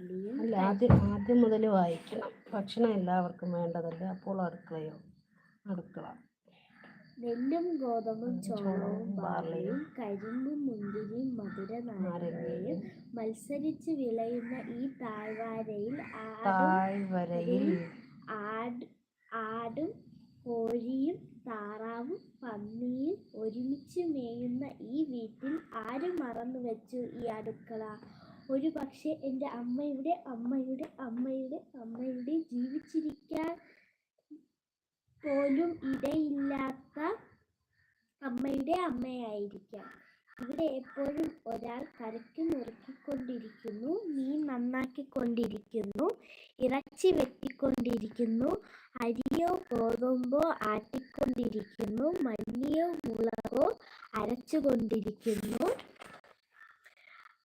അല്ല ആദ്യം ആദ്യം മുതൽ വായിക്കണം. ഭക്ഷണം എല്ലാവർക്കും വേണ്ടതല്ലേ? അപ്പോൾ അടുക്കളയോ? അടുക്കള. നെല്ലും ഗോതമ്പും ചോളവും ബാർലിയും കരിമ്പും മുന്തിരിയും മധുര നാരങ്ങയും. മത്സരിച്ച് വിളയുന്ന ഈ താഴ്വാരയിൽ താഴ്വരയിൽ ആട് ആടും കോഴിയും താറാവും പന്നിയും ഒരുമിച്ച് മേയുന്ന ഈ വീട്ടിൽ ആര് മറന്നു വെച്ചു ഈ അടുക്കള? ഒരു പക്ഷേ എന്റെ അമ്മയുടെ അമ്മയുടെ അമ്മയുടെ അമ്മയുടെ ജീവിച്ചിരിക്കാൻ പോലും ഇടയില്ലാത്ത അമ്മയുടെ അമ്മയായിരിക്കാം. ഇവിടെ എപ്പോഴും ഒരാൾ കരയ്ക്ക് നുറുക്കിക്കൊണ്ടിരിക്കുന്നു മീൻ നന്നാക്കിക്കൊണ്ടിരിക്കുന്നു ഇറച്ചി വെട്ടിക്കൊണ്ടിരിക്കുന്നു അരിയോ ഗോതമ്പോ ആട്ടിക്കൊണ്ടിരിക്കുന്നു മല്ലിയോ മുളകോ അരച്ചുകൊണ്ടിരിക്കുന്നു.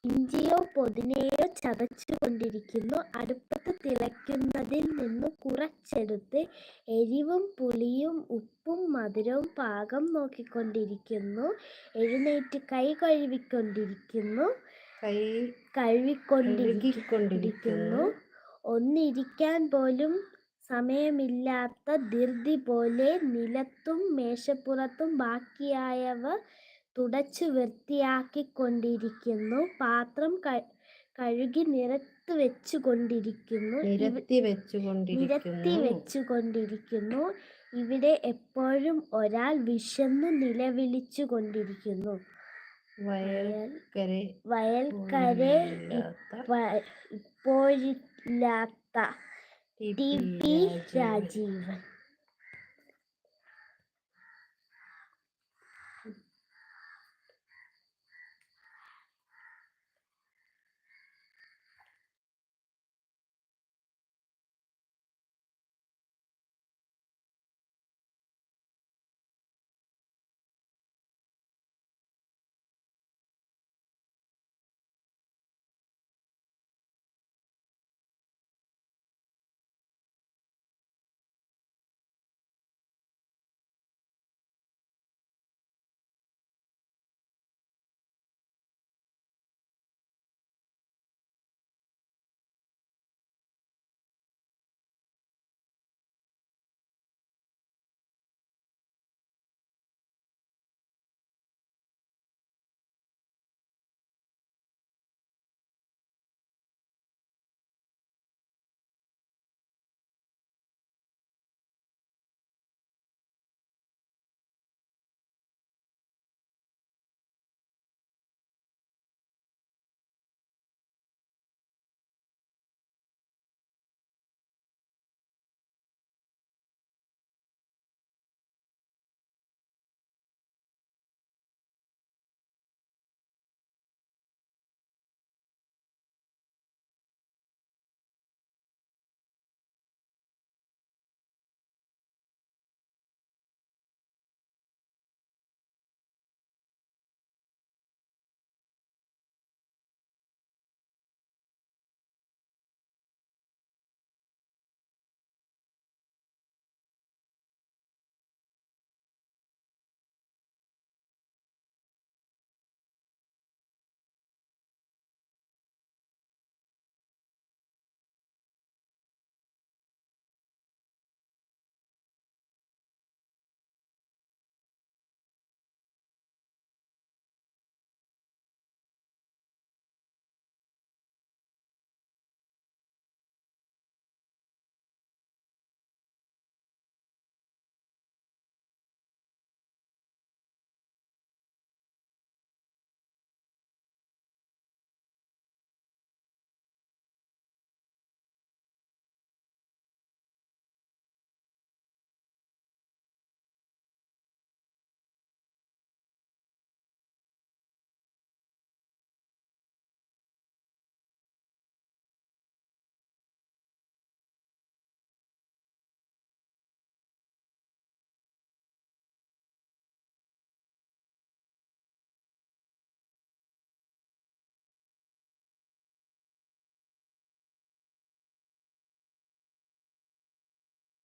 ഇഞ്ചിയോ പൊതിനയോ ചതച്ചുകൊണ്ടിരിക്കുന്നു. അടുപ്പത്ത് തിളയ്ക്കുന്നതിൽ നിന്ന് കുറച്ചെടുത്ത് എരിവും പുളിയും ഉപ്പും മധുരവും പാകം നോക്കിക്കൊണ്ടിരിക്കുന്നു. എഴുന്നേറ്റ് കൈ കഴുകിക്കൊണ്ടിരിക്കുന്നു. കൈ കഴുകിക്കൊണ്ടിരിക്കുന്നു. ഒന്നിരിക്കാൻ പോലും സമയമില്ലാത്ത ധൃതി പോലെ നിലത്തും മേശപ്പുറത്തും ബാക്കിയായവ തുടച്ചു വൃത്തിയാക്കിക്കൊണ്ടിരിക്കുന്നു. പാത്രം ക- കഴുകി നിരത്ത് വെച്ചുകൊണ്ടിരിക്കുന്നു. കൊണ്ടിരിക്കുന്നു നിരത്തി നിരത്തി വെച്ചുകൊണ്ടിരിക്കുന്നു. ഇവിടെ എപ്പോഴും ഒരാൾ വിശന്ന് നിലവിളിച്ചു കൊണ്ടിരിക്കുന്നു വയൽക്കര ഇപ്പോഴില്ലാത്ത ടി പി. രാജീവൻ.